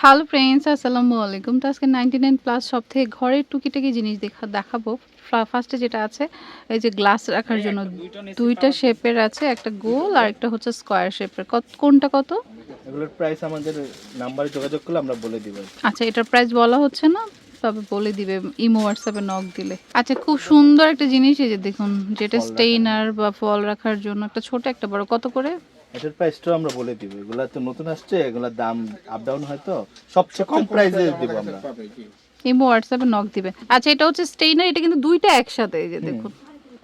Hello friends আসসালামু আলাইকুম। তো আজকে নাইনটি নাইন প্লাস সব থেকে ঘরের টুকিটাকি জিনিস দেখা দেখাবো। ফার্স্টে যেটা আছে এই যে গ্লাস রাখার জন্য দুইটা শেপের আছে একটা গোল আর একটা হচ্ছে স্কোয়ার শেপের কত কোনটা কত? এগুলোর প্রাইস আমাদের নাম্বারে যোগাযোগ করলে আমরা বলে দিব। আচ্ছা এটার প্রাইস বলা হচ্ছে না তবে বলে দিবে ইমো হোয়াটসঅ্যাপে নক দিলে। আচ্ছা খুব সুন্দর একটা জিনিস এই যে দেখুন যেটা স্টেইনার বা ফল রাখার জন্য একটা ছোট একটা বড় কত করে? এটার প্রাইসটাও আমরা বলে দিব। এগুলা তো নতুন আসছে এগুলার দাম আপ ডাউন হয় তো সবচেয়ে কম প্রাইসে দিব আমরা। এই হোয়াটসঅ্যাপে নক দিবে। আচ্ছা এটা হচ্ছে স্টেইনার এটা কিন্তু দুইটা একসাথে এই যে দেখুন।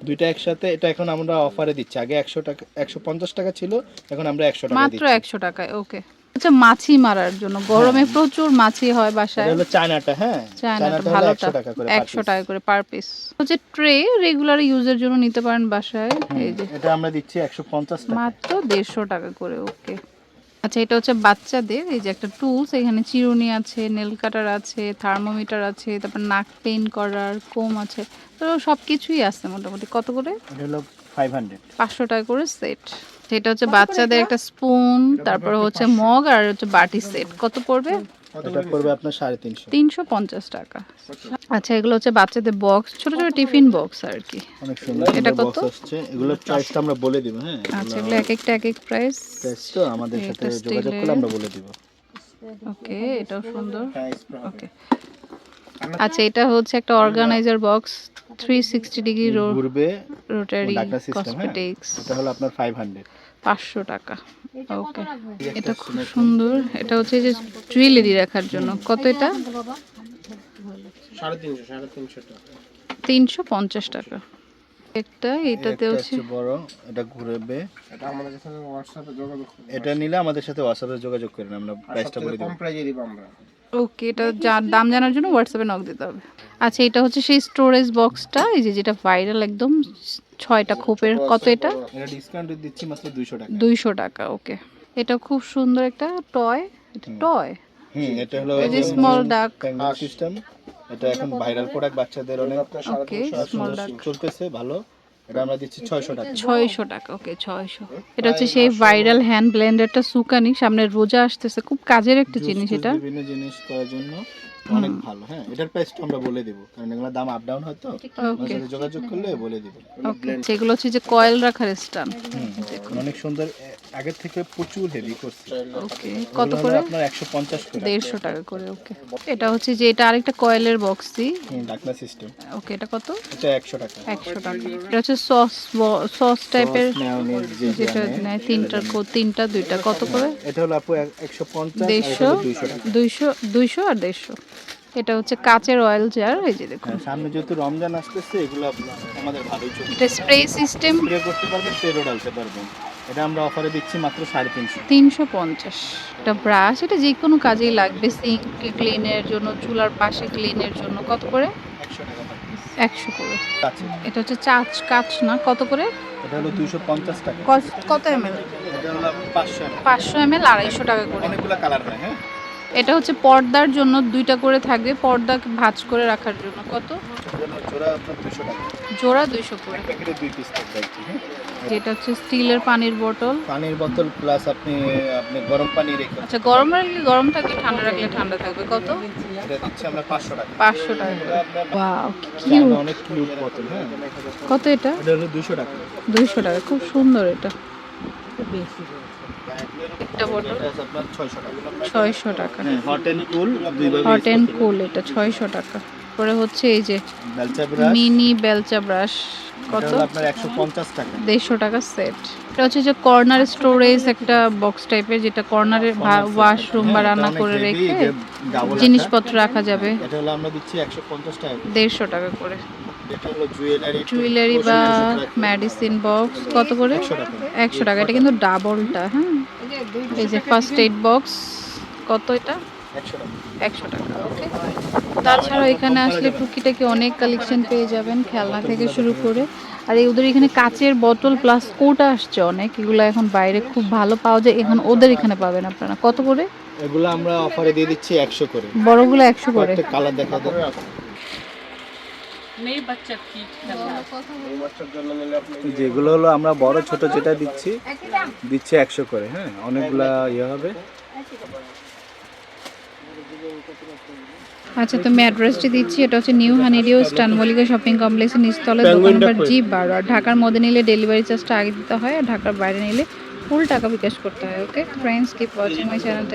দুইটা একসাথে এটা এখন আমরা অফারে দিচ্ছি। আগে একশো টাকা একশো পঞ্চাশ টাকা ছিল এখন আমরা একশো টাকা মাত্র একশো টাকায় ওকে আচ্ছা মাছি মারার জন্য। গরমে প্রচুর মাছি হয় বাসায়। হলো চায়নাটা হ্যাঁ? চায়নাটা ভালোটা। 100 টাকা করে একশো টাকা করে পার পিস হচ্ছে ট্রে রেগুলার ইউজের জন্য নিতে পারেন বাসায় এই যে। এটা আমরা দিচ্ছি একশো পঞ্চাশ টাকা। মাত্র দেড়শো টাকা করে ওকে আচ্ছা এটা হচ্ছে বাচ্চাদের এই যে একটা টুলস এখানে চিরুনি আছে নেল কাটার আছে থার্মোমিটার আছে তারপর নাক পেন করার কোম আছে। তো সব কিছুই আছে মোটামুটি। কত করে? এটা হলো ফাইভ হান্ড্রেড পাঁচশো টাকা করে সেট এটা হচ্ছে বাচ্চাদের একটা স্পুন তারপর হচ্ছে মগ আর হচ্ছে বাটি সেট। কত পড়বে? এটা পড়বে আপনার সাড়ে তিনশো। তিনশো পঞ্চাশ টাকা। আচ্ছা। এগুলো হচ্ছে বাচ্চাদের বক্স ছোট ছোট টিফিন বক্স আর কি। অনেক সুন্দর এটা কত? আসছে। এগুলোর প্রাইসটা আমরা বলে দিব হ্যাঁ? আচ্ছা এগুলো এক একটা এক এক প্রাইস প্রাইস তো আমাদের সাথে যোগাযোগ করলে আমরা বলে দিব। ওকে এটাও সুন্দর। ওকে। আচ্ছা এটা হচ্ছে একটা organizer box three sixty degree ঘুরবে রোটারি সিস্টেম হ্যাঁ? কসমেটিক্স এটা হলো আপনার ফাইভ হান্ড্রেড পাঁচশো টাকা। ওকে এটা খুব সুন্দর। এটা হচ্ছে যে জুয়েলারি রাখার জন্য। কত এটা? তিনশো পঞ্চাশ টাকা। একটা এটাতে হচ্ছে বড় এটা ঘুরবে। এটা নিলে আমাদের সাথে হোয়াটসঅ্যাপে যোগাযোগ করেন আমরা প্রাইসটা বলে দিব। ওকে এটা যা- দাম জানার জন্য হোয়াটসঅ্যাপে নক দিতে হবে। আচ্ছা এটা হচ্ছে সেই স্টোরেজ বক্সটা এই যে যেটা ভাইরাল একদম ছয়টা খোপের কত এটা? এটা ডিসকাউন্ট দিচ্ছি মাত্র 200 টাকা। দুইশো টাকা ওকে। এটা খুব সুন্দর একটা টয় এটা টয় হুম এটা হলো এই যে স্মল ডাক সিস্টেম এটা এখন ভাইরাল প্রোডাক্ট বাচ্চাদের অনেক ওকে স্মল ডাক চলতেছে ভালো। এটা আমরা দিচ্ছি 600 টাকা। ছয়শো টাকা ওকে ছয়শো। এটা হচ্ছে সেই ভাইরাল হ্যান্ড ব্লেন্ডারটা সুকানি সামনে রোজা আসতেছে খুব কাজের একটা জিনিস এটা। বিভিন্ন জিনিস করার জন্য অনেক ভালো হ্যাঁ এটার প্রাইসটা আমরা বলে দিব কারণ এগুলোর দাম আপ ডাউন হয় তো। ওকে যোগাযোগ করলে বলে দিব। ওকে যেগুলো হচ্ছে যে কয়েল রাখার স্ট্যান্ড অনেক সুন্দর আগের থেকে প্রচুর হেভি করছে। ওকে কত করে? আপনার 150 করে। দেড়শো টাকা করে ওকে। এটা হচ্ছে যে এটা আরেকটা কয়েলের বক্সই ডাকনা সিস্টেম। ওকে এটা কত? এটা 100 টাকা। একশো টাকা। এটা হচ্ছে সস সস টাইপের যেটা নেয় তিনটার কো- তিনটা দুইটা কত করে? এটা হলো আপু 150 আর এটা দেড়শো হলো 200 দুইশো দুইশো আর দেড়শো। এটা হচ্ছে কাচের অয়েল জার এই যে দেখুন। হ্যাঁ, সামনে যেহেতু রমজান আসতেছে এগুলো আপনার- আমাদের ভালোই চলছে এটা স্প্রে সিস্টেম স্প্রে করতে পারবেন স্প্রেও ডালতে পারবেন। এটা আমরা অফারে দিচ্ছি মাত্র সাড়ে তিনশো। তিনশো পঞ্চাশ। এটা ব্রাশ এটা যে কোনো কাজেই লাগবে। সিঙ্ক ক্লিনের জন্য চুলার পাশে ক্লিনের জন্য। কত করে? একশো টাকা করে। এটা হচ্ছে চাচ কাচ না? কত করে? এটা হলো দুইশো পঞ্চাশ টাকা। কত- এম এল এটা হলো পাঁচশো পাঁচশো এম এল আড়াইশো টাকা করে। অনেকগুলো কালার হয় হ্যাঁ? এটা হচ্ছে পর্দার জন্য দুইটা করে থাকবে। পর্দা ভাঁজ করে রাখার জন্য। কত? জোড়া আপনার দুশো টাকা। জোড়া দুইশো করে। প্যাকেটে দুই পিস থাকবে হ্যাঁ? যেটা হচ্ছে স্টিলের পানির বোতল। পানির বোতল প্লাস আপনি আপনি গরম পানি রেখে আচ্ছা গরম রাখলে গরম থাকবে ঠান্ডা রাখলে ঠান্ডা থাকবে? কত? এটা দিচ্ছি আমরা পাঁচশো টাকা। পাঁচশো টাকা করে। কি অনেক কিউট বোতল হ্যাঁ? কত এটা? এটা হলো দুশো টাকা। দুইশো টাকা খুব সুন্দর এটা। একটা বোতল। আপনার ছয়শো টাকা। ছয়শো টাকা। হ্যাঁ hot and cool hot and cool এটা ছয়শো টাকা। পরে হচ্ছে এই যে মিনি বেলচা ব্রাশ। কত? আপনার একশো পঞ্চাশ টাকা। দেড়শো টাকা সেট। এটা হচ্ছে যে কর্নার স্টোরেজ একটা বক্স টাইপের যেটা কর্নারে ওয়াশরুম বা হ্যাঁ, রান্না করে রেখে জিনিসপত্র রাখা যাবে। এটা হলো আমরা দিচ্ছি একশো পঞ্চাশ টাকা করে। দেড়শো টাকা করে। এটা হলো জুয়েলারি জুয়েলারি বা মেডিসিন বক্স কত করে? একশো টাকা। এটা কিন্তু ডাবলটা হ্যাঁ? এই যে ফার্স্ট এইড বক্স কত এটা? একশো টাকা। ওকে। তাছাড়া এখানে আসলে টুকিটাকি অনেক কালেকশন পেয়ে যাবেন খেলনা থেকে শুরু করে। আর এই ওদের এখানে কাচের বোতল প্লাস কোটা আসছে অনেক এগুলো এখন বাইরে খুব ভালো পাওয়া যায়। এখন ওদের এখানে পাবেন আপনারা। কত করে? এগুলো আমরা অফারে দিয়ে দিচ্ছি একশো করে। বড়গুলো একশো করে। কালার দেখা দেবে যেগুলো হলো আমরা বড় ছোট যেটা দিচ্ছি দিচ্ছি একশো করে হ্যাঁ? অনেকগুলা ইয়ে হবে। আচ্ছা তুমি অ্যাড্রেসটি দিচ্ছি। এটা হচ্ছে নিউ হানিডিও স্টান মল্লিকা শপিং কমপ্লেক্সের নিস্তলে দোকান নাম্বার জি বারো আর ঢাকার মধ্যে নিলে ডেলিভারি চার্জটা আগে দিতে হয় আর ঢাকার বাইরে নিলে ফুল টাকা বিকাশ করতে হয় okay friends keep watching my channel